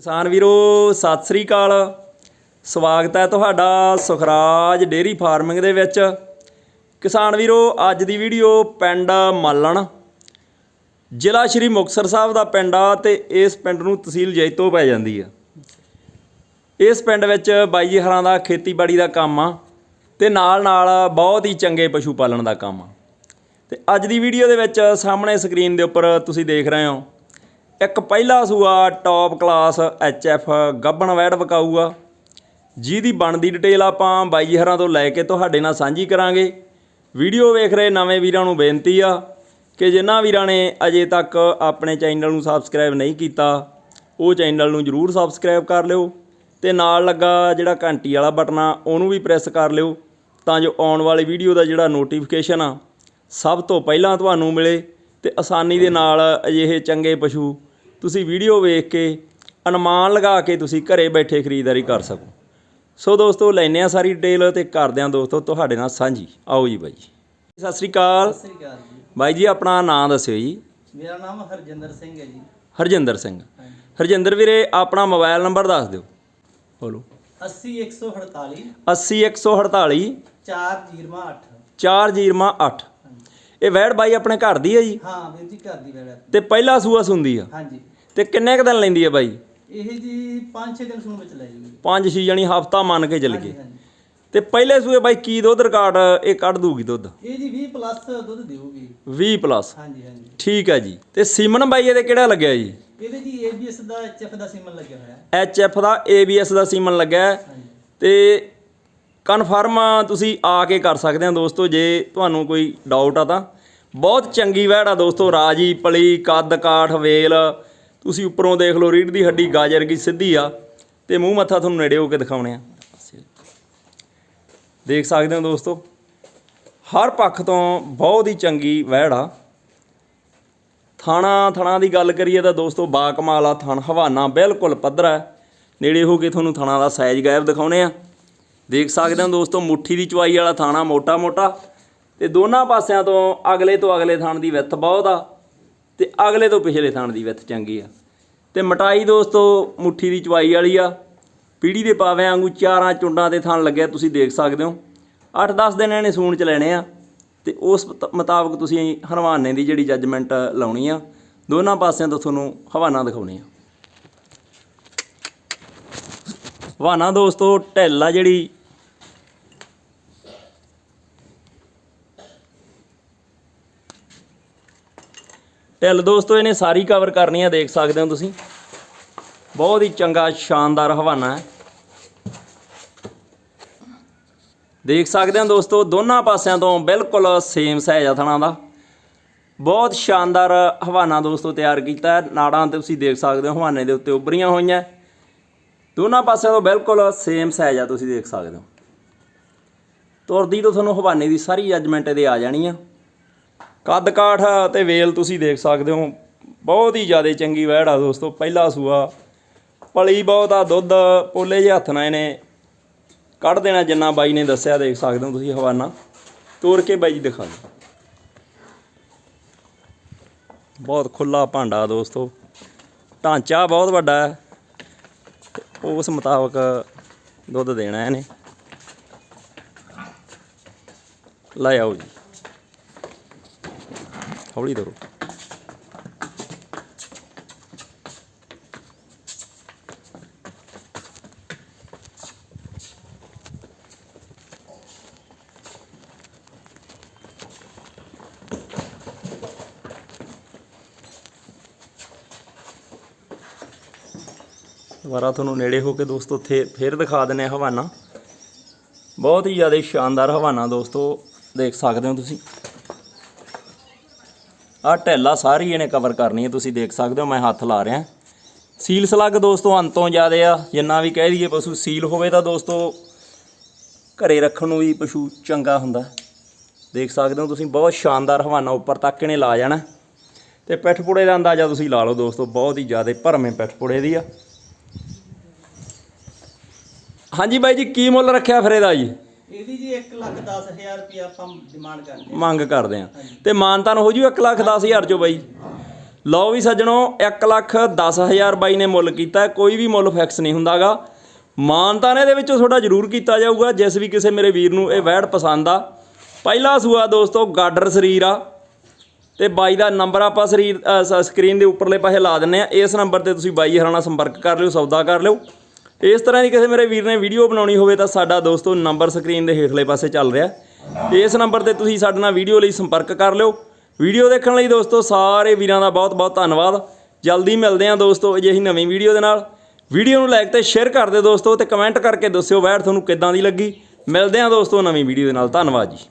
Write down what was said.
ਕਿਸਾਨ ਵੀਰੋ, ਸਤਿ ਸ੍ਰੀ ਅਕਾਲ। ਸਵਾਗਤ ਹੈ ਤੁਹਾਡਾ ਸੁਖਰਾਜ ਡੇਰੀ ਫਾਰਮਿੰਗ ਦੇ ਵਿੱਚ। ਕਿਸਾਨ ਵੀਰੋ, ਅੱਜ ਦੀ ਵੀਡੀਓ ਪਿੰਡ ਮਾਲਣ। ਜ਼ਿਲ੍ਹਾ ਸ਼੍ਰੀ ਮੁਕਤਸਰ ਸਾਹਿਬ ਦਾ ਪਿੰਡ ਆ ਤੇ ਇਸ ਪਿੰਡ ਨੂੰ ਤਹਿਸੀਲ ਜੈਤੋ ਪੈ ਜਾਂਦੀ ਆ। ਇਸ ਪਿੰਡ ਵਿੱਚ ਬਾਈ ਜੀ ਹਰਾਂ ਦਾ ਖੇਤੀਬਾੜੀ ਦਾ ਕੰਮ ਆ ਤੇ ਨਾਲ ਨਾਲ ਬਹੁਤ ਹੀ ਚੰਗੇ ਪਸ਼ੂ ਪਾਲਣ ਦਾ ਕੰਮ ਆ। ਤੇ ਅੱਜ ਦੀ ਵੀਡੀਓ ਦੇ ਵਿੱਚ ਸਾਹਮਣੇ ਸਕਰੀਨ ਦੇ ਉੱਪਰ ਤੁਸੀਂ ਦੇਖ ਰਹੇ ਹੋ ਇੱਕ ਪਹਿਲਾ ਸੂਆ ਟੌਪ ਕਲਾਸ ਐਫ ਗੱਬਣ ਵੈੜ ਵਕਾਊਗਾ। ਜਿਹਦੀ ਬਣਦੀ ਡਿਟੇਲ ਆਪਾਂ ਬਾਈ ਜੀ ਹਰਾਂ ਤੋਂ ਲੈ ਕੇ ਤੁਹਾਡੇ ਨਾਲ ਸਾਂਝੀ ਕਰਾਂਗੇ। ਵੀਡੀਓ ਵੇਖ ਰਹੇ ਨਵੇਂ ਵੀਰਾਂ ਨੂੰ ਬੇਨਤੀ ਆ ਕਿ ਜਿਨ੍ਹਾਂ ਵੀਰਾਂ ਨੇ ਅਜੇ ਤੱਕ ਆਪਣੇ ਚੈਨਲ ਨੂੰ ਸਬਸਕ੍ਰਾਈਬ ਨਹੀਂ ਕੀਤਾ, ਉਹ ਚੈਨਲ ਨੂੰ ਜਰੂਰ ਸਬਸਕ੍ਰਾਈਬ ਕਰ ਲਿਓ ਤੇ ਨਾਲ ਲੱਗਾ ਜਿਹੜਾ ਘੰਟੀ ਵਾਲਾ ਬਟਨ ਆ, ਉਹਨੂੰ ਵੀ ਪ੍ਰੈਸ ਕਰ ਲਿਓ ਤਾਂ ਜੋ ਆਉਣ ਵਾਲੀ ਵੀਡੀਓ ਦਾ ਜਿਹੜਾ ਨੋਟੀਫਿਕੇਸ਼ਨ ਆ, ਸਭ ਤੋਂ ਪਹਿਲਾਂ ਤੁਹਾਨੂੰ ਮਿਲੇ ਤੇ ਆਸਾਨੀ ਦੇ ਨਾਲ ਅਜਿਹੇ ਚੰਗੇ ਪਸ਼ੂ ਤੁਸੀਂ ਵੀਡੀਓ ਵੇਖ ਕੇ ਅਨੁਮਾਨ ਲਗਾ ਕੇ ਤੁਸੀਂ ਘਰੇ ਬੈਠੇ ਖਰੀਦਦਾਰੀ ਕਰ ਸਕੋ। ਸੋ ਦੋਸਤੋ ਲੈਨੇ ਆ ਸਾਰੀ ਡਿਟੇਲ ਤੇ ਕਰਦੇ ਆ ਦੋਸਤੋ ਤੁਹਾਡੇ ਨਾਲ ਸਾਂਝੀ। ਆਓ ਜੀ ਬਾਈ ਜੀ। ਸਤਿ ਸ੍ਰੀ ਅਕਾਲ। ਸਤਿ ਸ੍ਰੀ ਅਕਾਲ ਜੀ। ਬਾਈ ਜੀ ਆਪਣਾ ਨਾਮ ਦੱਸਿਓ ਜੀ। ਮੇਰਾ ਨਾਮ ਹਰਜਿੰਦਰ ਸਿੰਘ ਹੈ ਜੀ। ਹਰਜਿੰਦਰ ਸਿੰਘ। ਹਰਜਿੰਦਰ ਵੀਰੇ ਆਪਣਾ ਮੋਬਾਈਲ ਨੰਬਰ ਦੱਸ ਦਿਓ। ਬੋਲੋ। 80 148 80148 408 408 ਇਹ ਵੈੜ ਬਾਈ ਆਪਣੇ ਘਰ ਦੀ ਹੈ ਜੀ? ਹਾਂ ਵੀਰ ਜੀ ਘਰ ਦੀ ਵੇੜਾ ਤੇ ਪਹਿਲਾ ਸੂਆ ਸੁੰਦੀ ਆ? ਹਾਂਜੀ। ਤੇ ਕਿੰਨੇ ਕੁ ਦਿਨ ਲੈਂਦੀ ਆ ਬਾਈ? ਇਹ ਜੀ 5-6 ਦਿਨ ਸੂਣ ਵਿੱਚ ਲੈ ਜੂਗੀ। ਪੰਜ ਛੇ ਜਣੀ ਹਫਤਾ ਮੰਨ ਕੇ ਚੱਲ ਗਏ। ਤੇ ਪਹਿਲੇ ਸੂਏ ਬਾਈ ਕੀ ਦੁੱਧ ਰਿਕਾਰਡ ਇਹ ਕੱਢ ਦੂਗੀ ਦੁੱਧ? ਇਹ ਜੀ 20 ਪਲੱਸ ਦੁੱਧ ਦੇਊਗੀ। 20 ਪਲੱਸ ਹਾਂਜੀ ਹਾਂਜੀ। ਠੀਕ ਹੈ ਜੀ। ਤੇ ਸੀਮਨ ਬਾਈ ਇਹਦੇ ਕਿਹੜਾ ਲੱਗਿਆ ਜੀ? ਇਹਦੇ ਜੀ ABS ਦਾ HF ਦਾ ਸੀਮਨ ਲੱਗਿਆ ਹੋਇਆ। ਹੈ ਐਫ ਦਾ ਏਬੀਐਸ ਦਾ ਸੀਮਨ ਲੱਗਿਆ। ਹੈ ਹਾਂਜੀ। ਤੇ ਕਨਫਰਮ ਤੁਸੀਂ ਆ ਕੇ ਕਰ ਸਕਦੇ ਆ ਦੋਸਤੋ ਜੇ ਤੁਹਾਨੂੰ ਕੋਈ ਡਾਊਟ ਆ ਤਾਂ। ਬਹੁਤ ਚੰਗੀ ਵੈੜ ਆ ਦੋਸਤੋ ਰਾਜੀ ਪਲੀ ਕੱਦ ਕਾਠ ਵੇਲ। ਤੁਸੀਂ ਉੱਪਰੋਂ ਦੇਖ ਲਓ ਰੀੜ ਦੀ ਹੱਡੀ ਗਾਜਰ ਕੀ ਸਿੱਧੀ ਆ, ਤੇ ਮੂੰਹ ਮੱਥਾ ਤੁਹਾਨੂੰ ਨੇੜੇ ਹੋ ਕੇ ਦਿਖਾਉਣੇ ਆ। ਦੇਖ ਸਕਦੇ ਹੋ ਦੋਸਤੋ, ਹਰ ਪੱਖ ਤੋਂ ਬਹੁਤ ਹੀ ਚੰਗੀ ਵਹਿੜ ਆ। ਥਾਣਾ, ਥਣਾ ਦੀ ਗੱਲ ਕਰੀਏ ਤਾਂ ਦੋਸਤੋ ਬਾ ਕਮਾਲ ਆ ਥਣ, ਹਵਾਨਾ ਬਿਲਕੁਲ ਪੱਧਰਾ ਹੈ ਨੇੜੇ ਹੋ ਕੇ ਤੁਹਾਨੂੰ ਥਾਣਾ ਦਾ ਸਾਈਜ਼ ਗਾਇਬ ਦਿਖਾਉਣੇ ਆ। ਦੇਖ ਸਕਦੇ ਹੋ ਦੋਸਤੋ, ਮੁੱਠੀ ਦੀ ਚਵਾਈ ਵਾਲਾ ਥਾਣਾ ਮੋਟਾ ਮੋਟਾ ਤੇ ਦੋਨਾਂ ਪਾਸਿਆਂ ਤੋਂ ਅਗਲੇ ਤੋਂ ਅਗਲੇ ਥਾਣ ਦੀ ਵਿੱਥ ਬਹੁਤ ਆ। ਤੇ ਅਗਲੇ ਤੋਂ ਪਿਛਲੇ ਥਣ ਦੀ ਵਿੱਥ ਚੰਗੀ ਆ। ਤੇ ਮਟਾਈ ਦੋਸਤੋ, ਮੁੱਠੀ ਦੀ ਚਵਾਈ ਵਾਲੀ ਆ। ਪੀੜੀ ਦੇ ਪਾਵੇਂ ਵਾਂਗੂ ਚਾਰਾਂ ਚੁੰਡਾਂ ਤੇ ਥਣ ਲੱਗਿਆ, ਤੁਸੀਂ ਦੇਖ ਸਕਦੇ ਹੋ। 8-10 ਦਿਨ ਇਹਨੇ ਸੂਣ ਚ ਲੈਣੇ ਆ। ਤੇ ਉਸ ਮੁਤਾਬਕ ਤੁਸੀਂ ਹਰਵਾਨੇ ਦੀ ਜਿਹੜੀ ਜੱਜਮੈਂਟ ਲਾਉਣੀ ਆ, ਦੋਨਾਂ ਪਾਸਿਆਂ ਤੋਂ ਤੁਹਾਨੂੰ ਹਵਾਨਾ ਦਿਖਾਉਣੀ ਆ। ਹਵਾਨਾ ਦੋਸਤੋ, ਢਿੱਲ ਆ ਜਿਹੜੀ ਢਿੱਲ ਦੋਸਤੋ, ਇਹਨੇ ਸਾਰੀ ਕਵਰ ਕਰਨੀ ਆ, ਦੇਖ ਸਕਦੇ ਹੋ ਤੁਸੀਂ। ਬਹੁਤ ਹੀ ਚੰਗਾ, ਸ਼ਾਨਦਾਰ ਹਵਾਨਾ ਹੈ। ਦੇਖ ਸਕਦੇ ਹੋ ਦੋਸਤੋ, ਦੋਨਾਂ ਪਾਸਿਆਂ ਤੋਂ ਬਿਲਕੁਲ ਸੇਮ ਸਾਈਜ਼ ਆ ਥਣਾ ਦਾ। ਬਹੁਤ ਸ਼ਾਨਦਾਰ ਹਵਾਨਾ ਦੋਸਤੋ, ਤਿਆਰ ਕੀਤਾ ਹੈ। ਨਾੜਾਂ ਤੇ ਤੁਸੀਂ ਦੇਖ ਸਕਦੇ ਹੋ, ਹਵਾਨੇ ਦੇ ਉੱਤੇ ਉੱਭਰੀਆਂ ਹੋਈਆਂ ਦੋਨਾਂ ਪਾਸਿਆਂ ਤੋਂ ਬਿਲਕੁਲ ਸੇਮ ਸਹਿਜਾ ਤੁਸੀਂ ਦੇਖ ਸਕਦੇ ਹੋ। ਤੁਰਦੀ ਤੋਂ ਤੁਹਾਨੂੰ ਹਵਾਨੇ ਦੀ ਸਾਰੀ ਜੱਜਮੈਂਟ ਇਹਦੇ ਆ ਜਾਣੀ ਆ। ਕੱਦ ਕਾਠ ਤੇ ਵੇਲ ਤੁਸੀਂ ਦੇਖ ਸਕਦੇ ਹੋ। ਬਹੁਤ ਹੀ ਜ਼ਿਆਦਾ ਚੰਗੀ ਵਹਿੜ ਆ ਦੋਸਤੋ, ਪਹਿਲਾ ਸੂਆ। ਪਲੀ ਬਹੁਤ ਆ, ਦੁੱਧ ਪੋਲੇ ਜਿਹੇ ਹੱਥ ਨਾਲ ਇਹਨੇ ਕੱਢ ਦੇਣਾ ਜਿੰਨਾ ਬਾਈ ਨੇ ਦੱਸਿਆ, ਦੇਖ ਸਕਦੇ ਹੋ ਤੁਸੀਂ ਹਵਾਨਾ। ਤੋੜ ਕੇ ਬਾਈ ਜੀ ਦਿਖਾ ਦਿਓ। ਬਹੁਤ ਖੁੱਲਾ ਭਾਂਡਾ ਦੋਸਤੋ। ਢਾਂਚਾ ਬਹੁਤ ਵੱਡਾ ਹੈ। ਉਸ ਮੁਤਾਬਕ ਦੁੱਧ ਦੇਣਾ ਇਹਨੇ। ਲੈ ਆਓ ਜੀ। ਹੌਲੀ ਧਰੋ ਦੁਬਾਰਾ ਤੁਹਾਨੂੰ ਨੇੜੇ ਹੋ ਕੇ ਦੋਸਤੋ ਥੇ ਫੇਰ ਦਿਖਾ ਦਿੰਨੇ ਆ ਹਵਾਨਾ। ਬਹੁਤ ਹੀ ਜ਼ਿਆਦਾ ਸ਼ਾਨਦਾਰ ਹਵਾਨਾ ਦੋਸਤੋ, ਦੇਖ ਸਕਦੇ ਹੋ ਤੁਸੀਂ। ਆਹ ਢੈਲਾ ਸਾਰੀ ਇਹਨੇ ਕਵਰ ਕਰਨੀ ਹੈ, ਤੁਸੀਂ ਦੇਖ ਸਕਦੇ ਹੋ, ਮੈਂ ਹੱਥ ਲਾ ਰਿਹਾ। ਸੀਲ ਸਲੱਗ ਦੋਸਤੋ, ਅੰਤੋਂ ਜ਼ਿਆਦੇ ਆ, ਜਿੰਨਾ ਵੀ ਕਹਿ ਦਈਏ ਪਸ਼ੂ ਸੀਲ ਹੋਵੇ ਤਾਂ ਦੋਸਤੋ, ਘਰੇ ਰੱਖਣ ਨੂੰ ਵੀ ਪਸ਼ੂ ਚੰਗਾ ਹੁੰਦਾ। ਦੇਖ ਸਕਦੇ ਹੋ ਤੁਸੀਂ, ਬਹੁਤ ਸ਼ਾਨਦਾਰ ਹਵਾਨਾ ਉੱਪਰ ਤੱਕ ਇਹਨੇ ਲਾ ਜਾਣਾ। ਤੇ ਪਿੱਠ ਪੁੜੇ ਦਾ ਅੰਦਾਜ਼ਾ ਤੁਸੀਂ ਲਾ ਲਓ ਦੋਸਤੋ, ਬਹੁਤ ਹੀ ਜ਼ਿਆਦਾ ਭਰਵੇਂ ਪਿੱਠ ਪੁੜੇ ਦੀ ਆ। ਹਾਂਜੀ ਬਾਈ ਜੀ, ਕੀ ਮੁੱਲ ਰੱਖਿਆ ਫਿਰ ਇਹਦਾ ਜੀ? ਇਹਦੀ ਜੀ 1 ਲੱਖ 10000 ਰੁਪਏ ਆਪਾਂ ਡਿਮਾਂਡ ਕਰਦੇ ਹਾਂ। ਮੰਗ ਕਰਦੇ ਆ ਤੇ ਮਾਨਤਾਨ ਹੋ ਜੂ 1 ਲੱਖ 10 ਹਜ਼ਾਰ ਚੋਂ ਬਾਈ। ਲਓ ਵੀ ਸੱਜਣੋ 1 ਲੱਖ 10000 ਬਾਈ ਨੇ ਮੁੱਲ ਕੀਤਾ। ਕੋਈ ਵੀ ਮੁੱਲ ਫਿਕਸ ਨਹੀਂ ਹੁੰਦਾਗਾ। ਮਾਨਤਾ ਨੇ ਦੇ ਵਿੱਚੋਂ ਤੁਹਾਡਾ ਜ਼ਰੂਰ ਕੀਤਾ ਜਾਊਗਾ ਜਿਸ ਵੀ ਕਿਸੇ ਮੇਰੇ ਵੀਰ ਨੂੰ ਇਹ ਵੈੜ ਪਸੰਦ ਆ। ਪਹਿਲਾ ਸੂਆ ਦੋਸਤੋ ਗਾਡਰ ਸਰੀਰ ਆ। ਤੇ ਬਾਈ ਦਾ ਨੰਬਰ ਆਪਾਂ ਸਰੀਰ ਸਕਰੀਨ ਦੇ ਉੱਪਰਲੇ ਪਾਸੇ ਲਾ ਦਿੰਨੇ ਆ ਇਸ ਨੰਬਰ ਤੇ ਤੁਸੀਂ ਬਾਈ ਹਰਾਂ ਨਾਲ ਸੰਪਰਕ ਕਰ ਲਿਓ ਸੌਦਾ ਕਰ ਲਿਓ। ਇਸ ਤਰ੍ਹਾਂ ਦੀ ਕਿਸੇ ਮੇਰੇ ਵੀਰ ਨੇ ਵੀਡੀਓ ਬਣਾਉਣੀ ਹੋਵੇ ਤਾਂ ਸਾਡਾ ਦੋਸਤੋ ਨੰਬਰ ਸਕਰੀਨ ਦੇ ਹੇਠਲੇ ਪਾਸੇ ਚੱਲ ਰਿਹਾ ਇਸ ਨੰਬਰ ਤੇ ਤੁਸੀਂ ਸਾਡੇ ਨਾਲ ਵੀਡੀਓ ਲਈ ਸੰਪਰਕ ਕਰ ਲਿਓ। ਵੀਡੀਓ ਦੇਖਣ ਲਈ ਦੋਸਤੋ ਸਾਰੇ ਵੀਰਾਂ ਦਾ ਬਹੁਤ ਬਹੁਤ ਧੰਨਵਾਦ। ਜਲਦੀ ਮਿਲਦੇ ਹਾਂ ਦੋਸਤੋ ਅਜਿਹੀ ਨਵੀਂ ਵੀਡੀਓ ਦੇ ਨਾਲ। ਵੀਡੀਓ ਨੂੰ ਲਾਈਕ ਤੇ ਸ਼ੇਅਰ ਕਰ ਦਿਓ ਦੋਸਤੋ ਤੇ ਕਮੈਂਟ ਕਰਕੇ ਦੱਸਿਓ ਵੈੜ ਤੁਹਾਨੂੰ ਕਿੱਦਾਂ ਦੀ ਲੱਗੀ। ਮਿਲਦੇ ਹਾਂ ਦੋਸਤੋ ਨਵੀਂ ਵੀਡੀਓ ਦੇ ਨਾਲ। ਧੰਨਵਾਦ ਜੀ।